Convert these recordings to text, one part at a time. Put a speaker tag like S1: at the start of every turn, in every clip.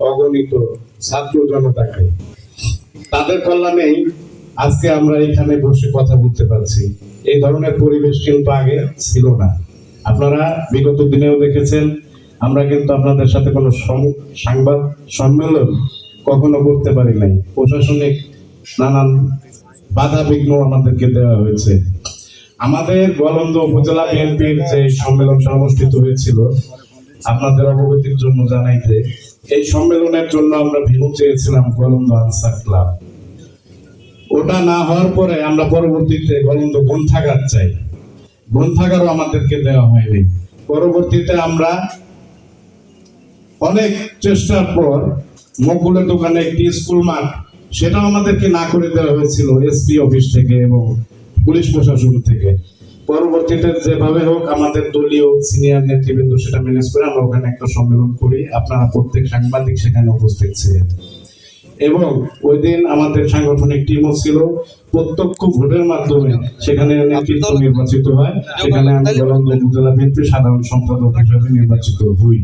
S1: অগণিত ছাত্র জনতাকে। তাদের কল্যাণেই আজকে আমরা এখানে বসে কথা বলতে পারছি। এই ধরনের পরিবেশ কিন্তু আগে ছিল না। আপনারা বিগত দিনেও দেখেছেন, আমরা কিন্তু আপনাদের সাথে কোনো সংবাদ সম্মেলন কখনো করতে পারি নাই। প্রশাসনিক নানান বাধা বিঘ্ন আমাদেরকে দেওয়া হয়েছে। আমাদের গোয়ালন্দ উপজেলা বিএনপির যে সম্মেলন অনুষ্ঠিত হয়েছিল, আপনাদের অবগতির জন্য জানাই যে এই সম্মেলনের জন্য আমরা ভেনু চেয়েছিলাম গোয়ালন্দ আনসার ক্লাব। ওটা না হওয়ার পরে আমরা পরবর্তীতে গোয়ালন্দ গ্রন্থাগার চাই। গ্রন্থাগারও আমাদেরকে দেওয়া হয়নি। পরবর্তীতে আমরা অনেক চেষ্টার পর মকবুলের দোকানে একটি স্কুল মাঠ, সেটাও আমাদেরকে না করে দেওয়া হয়েছিল এসপি অফিস থেকে এবং পুলিশ প্রশাসন থেকে। পরবর্তীতে যেভাবে হোক আমাদের দলীয় সিনিয়র নেতৃবৃন্দ সেটা ম্যানেজ করে আমরা ওখানে একটা সম্মেলন করি। আপনারা প্রত্যেক সাংবাদিক সেখানে উপস্থিত ছিলেন। এবং ওই দিন আমাদের সাংগঠনিক টিমও ছিল। প্রত্যক্ষ ভোটের মাধ্যমে সেখানে নেতৃত্ব নির্বাচিত হয়। সেখানে আমি জলন্ধ উপজেলা বিএনপি সাধারণ সম্পাদক হিসেবে নির্বাচিত হই।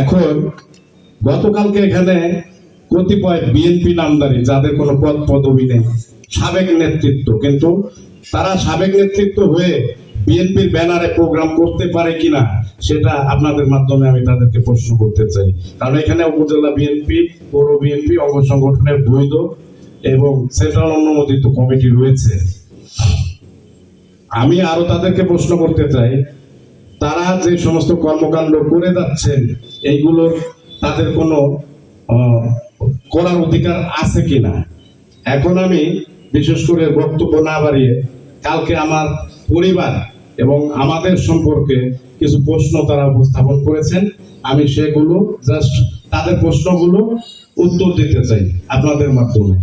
S1: এখন গতকালকে এখানে কতিপয় বিএনপি নামদারি যাদের কোনো পদ পদবি নেই সাবেক নেতৃত্ব কিন্তু তারা সাবেক নেতৃত্ব হয়ে বিএনপির ব্যানারে প্রোগ্রাম করতে পারে কিনা, সেটা আপনাদের মাধ্যমে আমি তাদেরকে প্রশ্ন করতে চাই। কারণ এখানে উপজেলা বিএনপি, পৌর বিএনপি, অঙ্গ সংগঠনের বৈধ এবং সেন্ট্রাল অনুমোদিত কমিটি রয়েছে। আমি আরও তাদেরকে প্রশ্ন করতে চাই, তারা যে সমস্ত কর্মকাণ্ড করে যাচ্ছেন এইগুলোর তাদের কোনো করার অধিকার আছে কিনা? এখন আমি বিশেষ করে বক্তব্য না বাড়িয়ে কালকে আমার পরিবার এবং আমাদের সম্পর্কে কিছু প্রশ্ন তারা উপস্থাপন করেছেন। আমি সেগুলো জাস্ট তাদের প্রশ্নগুলো উত্তর দিতে চাই আপনাদের মাধ্যমে।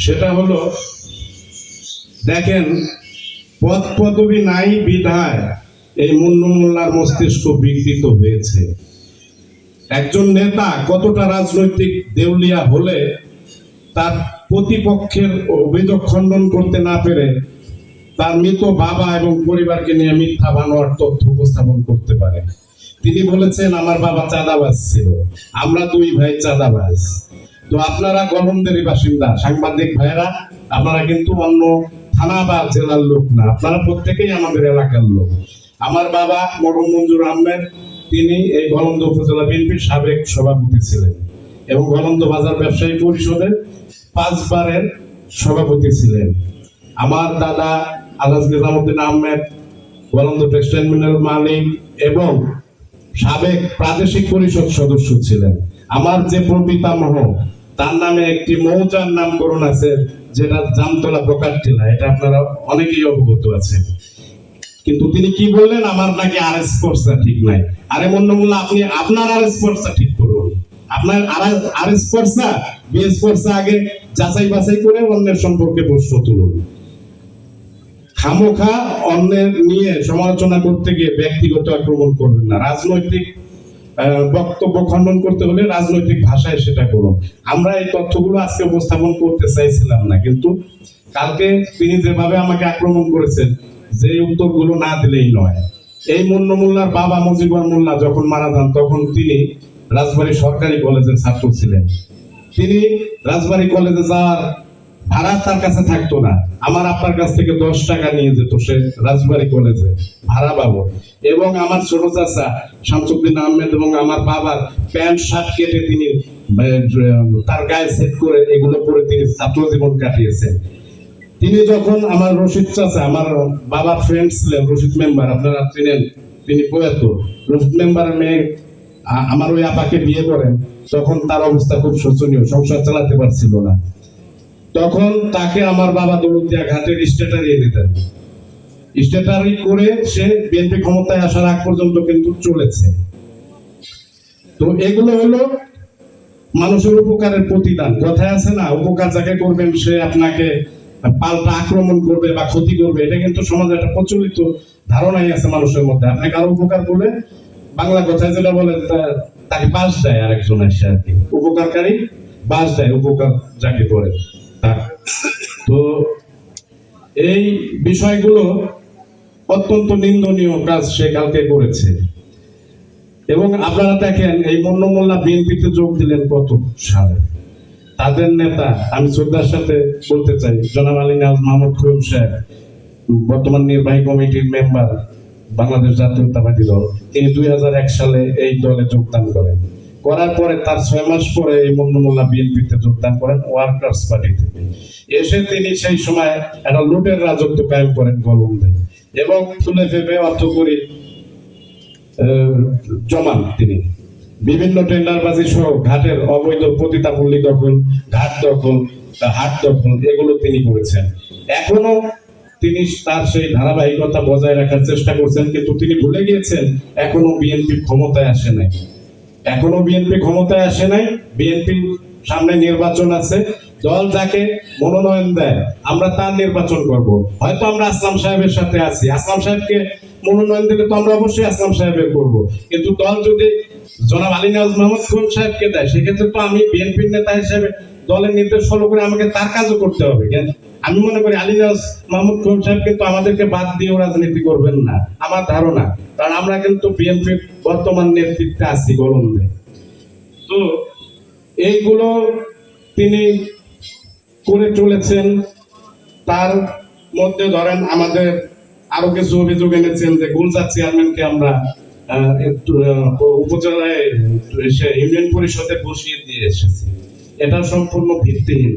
S1: সেটা হলো, দেখেন, পদ পদবি নাই বিধায় এই মুন্ন মোল্লার মস্তিষ্ক বিকৃত হয়েছে। একজন নেতা কতটা রাজনৈতিক দেউলিয়া হলে তার প্রতিপক্ষের অভিযোগ খণ্ডন করতে না পেরে তার মৃত বাবা এবং পরিবারকে নিয়ে মিথ্যা বানোয়ার তথ্য উপস্থাপন করতে পারে। তিনি বলেছেন, আমার বাবা চাঁদাবাজ ছিল। আমরা দুই ভাই চাঁদাবাজ। তো আপনারা গলন্দেরই বাসিন্দা, সাংবাদিক ভাইরা আপনারা কিন্তু অন্য থানা বা জেলার লোক না। আপনারা প্রত্যেকেই আমাদের এলাকার লোক। আমার বাবা মরম মঞ্জুর আহমেদ, তিনি এই গলন্দ উপজেলা বিএনপির সাবেক সভাপতি ছিলেন এবং গলন্দ বাজার ব্যবসায়ী পরিষদের পাঁচবারের সভাপতি ছিলেন। আমার দাদা আলাজ নিজামুদ্দিন আহমেদ গলন্দ টেক্সটাইল মিলের মালিক এবং সাবেক প্রাদেশিক পরিষদ সদস্য ছিলেন। আমার যে প্রপিতামহ, তার নামে একটি মৌজার নামকরণ আছে, যেটা জামতলা প্রকারটিলা এটা আপনারা অনেকেই অবগত আছেন। কিন্তু তিনি কি বললেন, আমার নাকি আর এস ঠিক নাই। আরে মন্নমুল্লা আপনি, আপনার আর এস ঠিক আপনার আর আগে যাচাই বাছাই করে অন্যের সম্পর্কে প্রশ্ন তুলুন। খামোখা অন্যের নিয়ে সমালোচনা করতে গিয়ে ব্যক্তিগত আক্রমণ করবেন না। রাজনৈতিক বক্তব্য খণ্ডন করতে হলে রাজনৈতিক ভাষায় সেটা করুন। আমরা এই তথ্যগুলো আজকে উপস্থাপন করতে চাইছিলাম না, কিন্তু কালকে তিনি যেভাবে আমাকে আক্রমণ করেছেন, যে উত্তরগুলো না দিলেই নয়। এই মুন্ন মোল্লার বাবা মুজিবুর মোল্লা যখন মারা যান, তখন তিনি রাজবাড়ী সরকারি কলেজের ছাত্র ছিলেন। তিনি রাজবাড়ী কলেজে যাওয়ার ভাড়া তার কাছে থাকতো না। আমার আপনার কাছ থেকে দশ টাকা নিয়ে যেত সে রাজবাড়ী কলেজে ভাড়া পাবো এবং আমার ছোট চাচা শামসুদ্দিন আহমেদ এবং আমার বাবার প্যান্ট, শার্ট কেটে তিনি তার গায়ে সেট করে এগুলো পরে তিনি ছাত্র জীবন কাটিয়েছেন। তিনি যখন আমার রশিদ চাচা, আমার বাবার ফ্রেন্ড ছিলেন, রশিদ মেম্বার আপনারা চিনেন, তিনি প্রয়াত রশিদ মেম্বারের মেয়ে আমার ওই আপাকে বিয়ে করেন, তখন তার অবস্থা খুব শোচনীয়, সংসার চালাতে পারছিল না। তখন তাকে আমার বাবা দৌলতিয়া ঘাটের স্টেটারি এনে দেন। স্টেটারি করে সে বিএনপি ক্ষমতায় আসার আগ পর্যন্ত কিন্তু চলেছে। তো এগুলো হলো মানুষের উপকারের প্রতিদান। কথায় আছে না, উপকার যাকে করবেন সে আপনাকে পাল্টা আক্রমণ করবে বা ক্ষতি করবে, এটা কিন্তু সমাজে একটা প্রচলিত ধারণাই আছে মানুষের মধ্যে। আপনি কারও উপকার করলে বাংলা কথায় যেটা বলে তাকে বাস দেয় আরেকজন এসে আর কি। উপকারকারী? বাস দেয় উপকার যাকে করে। তার। তো এই বিষয়গুলো অত্যন্ত নিন্দনীয় কাজ সে কালকে করেছে। এবং আপনারা দেখেন এই মন্ন মোল্লা বিএনপিতে যোগ দিলেন কত সালে। তাদের নেতা আমি শ্রদ্ধার সাথে বলতে চাই জনাব আলী নাজ মাহমুদ খুরম সাহেব বর্তমান নির্বাহী কমিটির মেম্বার বাংলাদেশ জাতীয়তাবাদী দল, তিনি দুই সালে এই দলে যোগদান করেন। করার পরে তার ছয় মাস পরে এই মন্নমোল্লা বিএনপিতে যোগদান করেন ওয়ার্কার্স পার্টি থেকে এসে তিনি সেই সময় একটা লুটের রাজত্ব কায়েম করেন কলম্বে এবং তুলে ভেবে অর্থ করি জমান তিনি। বিভিন্ন টেন্ডারবাজি সহ ঘাটের অবৈধ পতিতাপল্লী দখল, ঘাট দখল, হাট দখল, এগুলো তিনি করেছেন। এখনও তিনি তার সেই ধারাবাহিকতা বজায় রাখার চেষ্টা করছেন, কিন্তু তিনি ভুলে গিয়েছেন, এখনও বিএনপি ক্ষমতায় আসে নাই। এখনও বিএনপি ক্ষমতায় আসে নাই, বিএনপি সামনে নির্বাচন আছে, দল যাকে মনোনয়ন দেয়, আমরা তার নির্বাচন করব। হয়তো আমরা আসলাম সাহেবের সাথে আছি, আসলাম সাহেবকে মনোনয়ন দিলে তো আমরা অবশ্যই আসলাম সাহেবের করব। কিন্তু দল যদি জনাব আলী নওয়াজ মাহমুদ খুন সাহেবকে দেয়, সেক্ষেত্রে তো আমি বিএনপির নেতা হিসেবে দলের নির্দেশ ফলো করে আমাকে তার কাজও করতে হবে। আমি মনে করি আলী নওয়াজ মাহমুদ খুন সাহেব কিন্তু আমাদেরকে বাদ দিয়েও রাজনীতি করবেন না, আমার ধারণা। কারণ আমরা কিন্তু বিএনপির বর্তমান নেতৃত্বে আছি গলন্দে তো এইগুলো তিনি করে চলেছেন। তার মধ্যে ধরেন আমাদের আরও কিছু অভিযোগ এনেছেন যে গুলজার চেয়ারম্যানকে আমরা উপজেলায় ইউনিয়ন পরিষদে বসিয়ে দিয়ে এসেছি। এটা সম্পূর্ণ ভিত্তিহীন।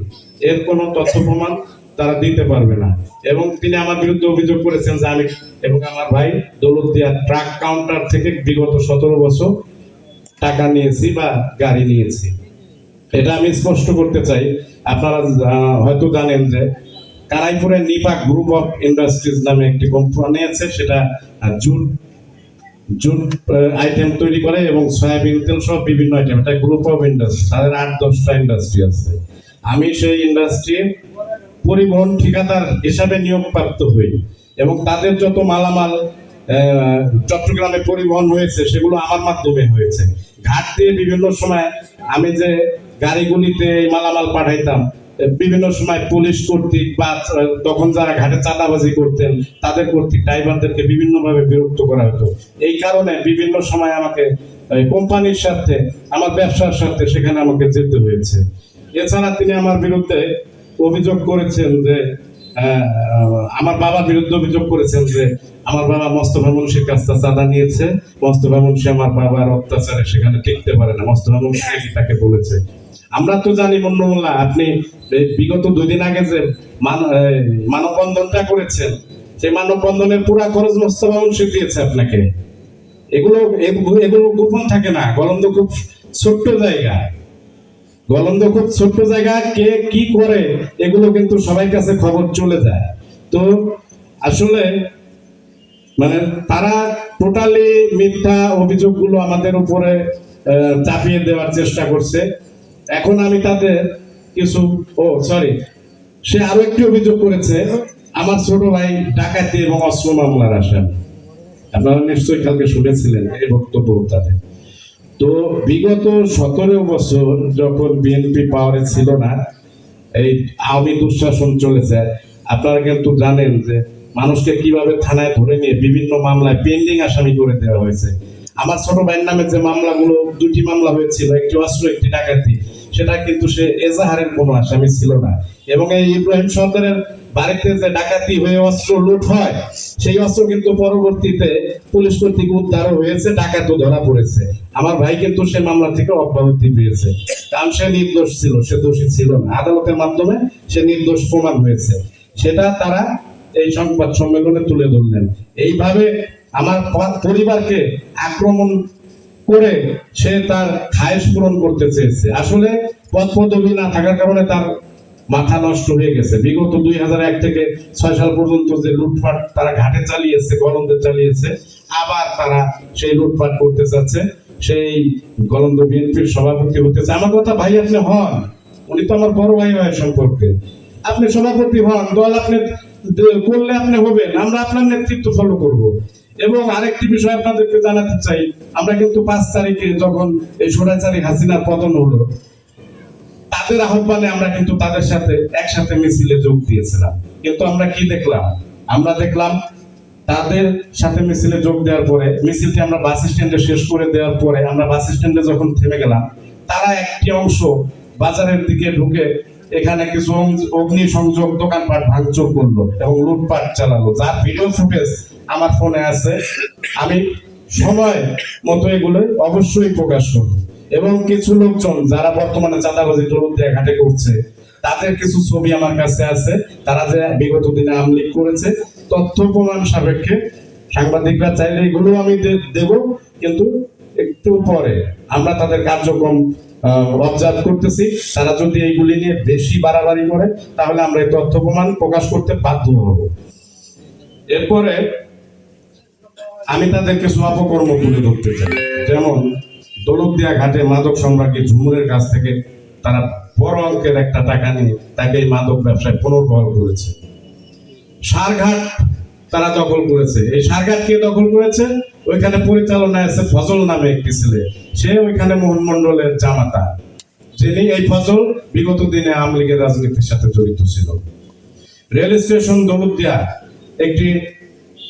S1: এর কোনো তথ্য প্রমাণ তারা দিতে পারবে না। এবং তিনি আমার বিরুদ্ধে অভিযোগ করেছেন যে আমি এবং আমার ভাই দৌলতদিয়া ট্রাক কাউন্টার থেকে বিগত সতেরো বছর টাকা নিয়েছি বা গাড়ি নিয়েছি। এটা আমি স্পষ্ট করতে চাই। আপনারা হয়তো জানেন যে কারাইপুরে নিপাক গ্রুপ অফ ইন্ডাস্ট্রিজ নামে একটি কোম্পানি আছে, সেটা জুট জুট আইটেম তৈরি করে এবং সয়াবিন তেল সব বিভিন্ন আইটেম এটা গ্রুপ অফ ইন্ডাস্ট্রি তাদের আট, দশটা ইন্ডাস্ট্রি আছে। আমি সেই ইন্ডাস্ট্রির পরিবহন ঠিকাদার হিসাবে নিয়োগপ্রাপ্ত হই এবং তাদের যত মালামাল চট্টগ্রামে পরিবহন হয়েছে, সেগুলো আমার মাধ্যমে হয়েছে। ঘাট দিয়ে বিভিন্ন সময় আমি যে গাড়িগুলিতে মালামাল পাঠাইতাম বিভিন্ন সময় পুলিশ কর্তৃক বা তখন যারা ঘাটে চাঁদাবাজি করতেন, তাদের কর্তৃক ড্রাইভারদেরকে বিভিন্নভাবে বিরক্ত করা হতো। এই কারণে বিভিন্ন সময় আমাকে কোম্পানির সাথে আমার ব্যবসার সাথে সেখানে আমাকে যেতে হয়েছে। এছাড়া তিনি আমার বিরুদ্ধে অভিযোগ করেছেন যে আমার বাবার বিরুদ্ধে অভিযোগ করেছেন যে, আমার বাবা মোস্তফা মুন্সির কাছ থেকে চাঁদা নিয়েছে। মোস্তফা মুন্সি আমার বাবার অত্যাচারে সেখানে টিকতে পারে না। মোস্তফা মুন্সি তাকে বলেছে। আমরা তো জানি মন্নমোল্লা আপনি বিগত দুই দিন আগে যে মান- মানববন্ধনটা করেছেন, সেই মানববন্ধনের পুরা খরচ মোস্তফা দিয়েছে আপনাকে। এগুলো এগুলো- গোপন থাকে না, গলন্দ খুব ছোট্ট জায়গা। গলন্দ খুব ছোট্ট জায়গা, কে কি করে এগুলো কিন্তু সবাই কাছে খবর চলে যায়। তো আসলে মানে তারা টোটালি মিথ্যা অভিযোগগুলো আমাদের উপরে চাপিয়ে দেওয়ার চেষ্টা করছে। এখন আমি তাদের কিছু, ও সরি সে আরও একটি অভিযোগ করেছে, আমার ছোট ভাই ডাকাতি এবং অস্ত্র মামলার আসামি। আপনারা নিশ্চয়ই কালকে শুনেছিলেন এই বক্তব্য তাদের। তো বিগত সতেরো বছর যখন বিএনপি পাওয়ারে ছিল না, এই আওয়ামী দুঃশাসন চলেছে, আপনারা কিন্তু জানেন যে মানুষকে কীভাবে থানায় ধরে নিয়ে বিভিন্ন মামলায় পেন্ডিং আসামি করে দেওয়া হয়েছে। আমার ছোট ভাইয়ের নামে যে মামলাগুলো, দুটি মামলা হয়েছিল, একটি অস্ত্র, একটি ডাকাতি সেটা কিন্তু সে এজাহারের কোনো আসামি ছিল না। এবং এই ইব্রাহিম সরকারের বাড়িতে যে ডাকাতি হয়ে অস্ত্র লুট হয়, সেই অস্ত্র কিন্তু পরবর্তীতে পুলিশ কর্তৃক উদ্ধার হয়েছে, ডাকাতও ধরা পড়েছে। আমার ভাই কিন্তু সে মামলা থেকে অব্যাহতি পেয়েছে। কারণ সে নির্দোষ ছিল, সে দোষী ছিল না। আদালতের মাধ্যমে সে নির্দোষ প্রমাণ হয়েছে। সেটা তারা এই সংবাদ সম্মেলনে তুলে ধরলেন। এইভাবে আমার পরিবারকে আক্রমণ করে সে তার খায়েশ পূরণ করতে চেয়েছে। আসলে পদ পদবি না থাকার কারণে তার মাথা নষ্ট হয়ে গেছে। বিগত দুই হাজার এক থেকে ছয় সাল পর্যন্ত যে লুটপাট তারা ঘাটে চালিয়েছে, গলন্দে চালিয়েছে, আবার তারা সেই লুটপাট করতে চাচ্ছে। সেই গলন্দ বিএনপির সভাপতি হতে চায়। আমার কথা ভাই আপনি হন, উনি তো আমার বড় ভাই ভাই সম্পর্কে। আপনি সভাপতি হন, দল আপনি করলে আপনি হবেন, আমরা আপনার নেতৃত্ব ফলো করব। এবং আরেকটি বিষয় আপনাদেরকে জানাতে চাই, আমরা কিন্তু পাঁচ তারিখে যখন এই সোনাচারী হাসিনার পতন হলো, তাদের আহ্বানে আমরা কিন্তু তাদের সাথে একসাথে মিছিলে যোগ দিয়েছিলাম। কিন্তু আমরা কি দেখলাম? আমরা দেখলাম তাদের সাথে মিছিলে যোগ দেওয়ার পরে, মিছিলটি আমরা বাস স্ট্যান্ডে শেষ করে দেওয়ার পরে আমরা বাস স্ট্যান্ডে যখন থেমে গেলাম, তারা একটি অংশ বাজারের দিকে ঢুকে এখানে কিছু অগ্নি সংযোগ দোকানপাট ভাঙচুর করল এবং লুটপাট চালালো। যার ভিডিও ফুটেজ আমার ফোনে আছে, আমি সময় মতো এগুলো অবশ্যই প্রকাশ করব। এবং কিছু লোকজন যারা বর্তমানে চাঁদাবাজি দিয়ে ঘাটে করছে, তাদের কিছু ছবি আমার কাছে আছে। তারা যে বিগত দিনে আমলিক করেছে, তথ্য প্রমাণ সাপেক্ষে সাংবাদিকরা চাইলে এগুলো আমি দেব, কিন্তু একটু পরে আমরা তাদের কার্যক্রম অবজার্ভ করতেছি। তারা যদি এইগুলি নিয়ে বেশি বাড়াবাড়ি করে, তাহলে আমরা এই তথ্য প্রমাণ প্রকাশ করতে বাধ্য হব। এরপরে আমি তাদেরকে কিছু অপকর্ম তুলে ধরতে চাই। যেমন দৌলতদিয়া ঘাটে মাদক সম্রাজ্ঞী ঝুমুরের কাছ থেকে তারা বড় অঙ্কের একটা টাকা নিয়ে তাকে এই মাদক ব্যবসায় পুনর্বহাল করেছে। সারঘাট তারা দখল করেছে। এই সারঘাট কে দখল করেছে? ওইখানে পরিচালনায় আছে ফজল নামে একটি ছেলে। সে ওইখানে মোহন মন্ডলের জামাতা। যিনি এই ফজল বিগত দিনে আওয়ামী লীগের রাজনীতির সাথে জড়িত ছিল। রেল স্টেশন দৌলতদিয়া একটি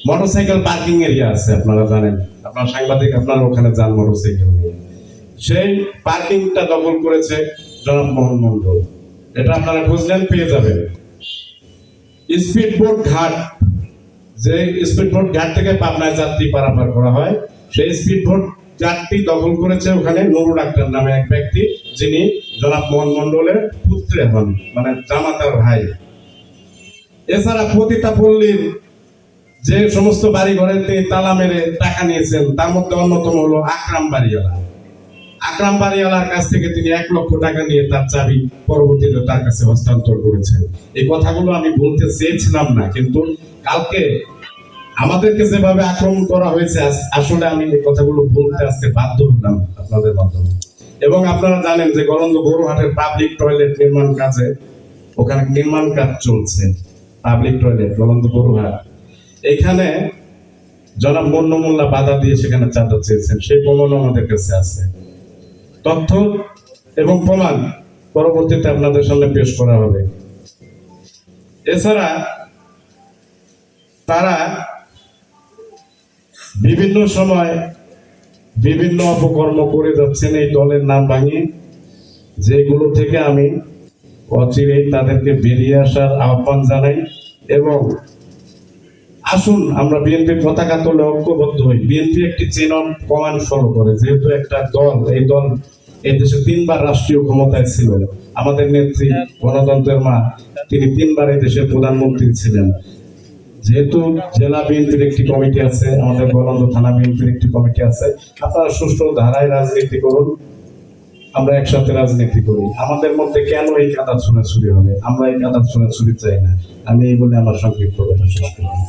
S1: মোটরসাইকেল পার্কিং এরিয়া আছে, আপনারা জানেন। আপনার সাংবাদিক, আপনারা ওখানে যান মোটরসাইকেল নিয়ে। সেই পার্কিংটা দখল করেছে জনাব মোহন মন্ডল এটা আপনারা খুঁজলেন, পেয়ে যাবেন। স্পিড বোট ঘাট যে স্পিড বোট ঘাট থেকে পাবনায় যাত্রী পারাপার করা হয়, সেই স্পিড বোট ঘাটটি দখল করেছে ওখানে নুরুল ডাক্তার নামে এক ব্যক্তি, যিনি জনাব মোহন মন্ডলের পুত্রে হন মানে জামাতার ভাই। এছাড়া পতিতা পল্লীর যে সমস্ত বাড়ি ঘরেতে তালা মেরে টাকা নিয়েছেন, তার মধ্যে অন্যতম হলো আকরাম বাড়িওয়ালা। আকরাম বাড়িওয়ালার কাছ থেকে তিনি এক লক্ষ টাকা নিয়ে তার চাবি পরবর্তীতে তার কাছে হস্তান্তর করেছেন। এই কথাগুলো আমি বলতে চেয়েছিলাম না, কিন্তু কালকে আমাদেরকে যেভাবে আক্রমণ করা হয়েছে আসলে আমি এই কথাগুলো বলতে আজকে বাধ্য হলাম আপনাদের মাধ্যমে। এবং আপনারা জানেন যে গলন্দ গরুহাটের পাবলিক টয়লেট নির্মাণ কাজে ওখানে নির্মাণ কাজ চলছে পাবলিক টয়লেট গলন্দ গরুহাট। এখানে জনাব মন্ন মোল্লা বাধা দিয়ে সেখানে চাঁদা চেয়েছেন, সেই প্রমাণ আমাদের কাছে আছে। তথ্য এবং প্রমাণ পরবর্তীতে আপনাদের সামনে পেশ করা হবে। এছাড়া তারা বিভিন্ন সময় বিভিন্ন অপকর্ম করে যাচ্ছেন এই দলের নাম ভাঙিয়ে। যেগুলো থেকে আমি অচিরেই তাদেরকে বেরিয়ে আসার আহ্বান জানাই এবং আসুন, আমরা বিএনপির পতাকা তোলে ঐক্যবদ্ধ হই। বিএনপি একটি চেন অফ কমান্ড ফলো করে, যেহেতু একটা দল, এই দল এই দেশে তিনবার রাষ্ট্রীয় ক্ষমতায় ছিল। আমাদের নেত্রী গণতন্ত্রের মা, তিনি তিনবার এই দেশের প্রধানমন্ত্রী ছিলেন। যেহেতু জেলা বিএনপির একটি কমিটি আছে, আমাদের গণন্দ থানা বিএনপির একটি কমিটি আছে, আপনারা সুষ্ঠু ধারায় রাজনীতি করুন, আমরা একসাথে রাজনীতি করি। আমাদের মধ্যে কেন এই কাদা ছোড়াছুরি হবে? আমরা এই কাদা ছোড়াছুরি চাই না। আমি এই বলে আমার সংক্ষিপ্ত কথা শেষ করলাম।